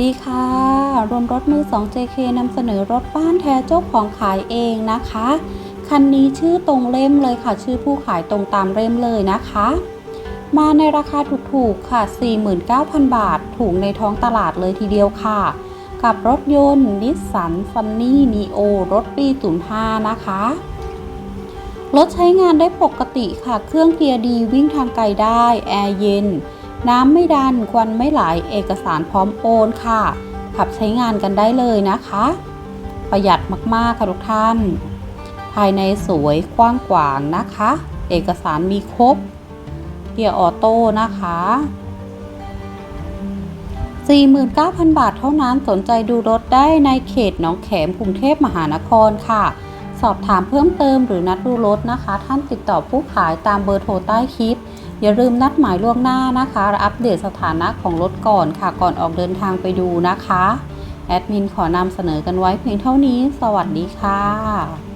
ดีค่ะ รวมรถมือ 2 JK นำเสนอรถบ้านแท้เจ้าของขายเองนะคะ คันนี้ชื่อตรงเล่มเลยค่ะ ชื่อผู้ขายตรงตามเล่มเลยนะคะ มาในราคาถูกๆค่ะ 49,000 บาท ถูกในท้องตลาดเลยทีเดียวค่ะ กับรถยนต์นิสสันฟันนี่นีโอรถปี 05 นะคะ รถใช้งานได้ปกติค่ะ เครื่องเกียร์ดีวิ่งทางไกลได้ แอร์เย็น น้ำไม่ดันควันไม่ไหลเอกสารพร้อมโอนค่ะ ขับใช้งานกันได้เลยนะคะ ประหยัดมากๆค่ะทุกท่าน ภายในสวยกว้างขวางนะคะ เอกสารมีครบเกียร์ออโต้นะคะ49,000 บาทเท่านั้นสนใจดูรถได้ในเขตหนองแขมกรุงเทพมหานครค่ะ สอบถามเพิ่มเติมหรือนัดดูรถนะคะ ท่านติดต่อผู้ขายตามเบอร์โทรใต้คลิป อย่าลืมนัดหมายล่วงหน้านะคะและอัปเดตสถานะของรถก่อนค่ะก่อนออกเดินทางไปดูนะคะ แอดมินขอนำเสนอกันไว้เพียงเท่านี้ สวัสดีค่ะ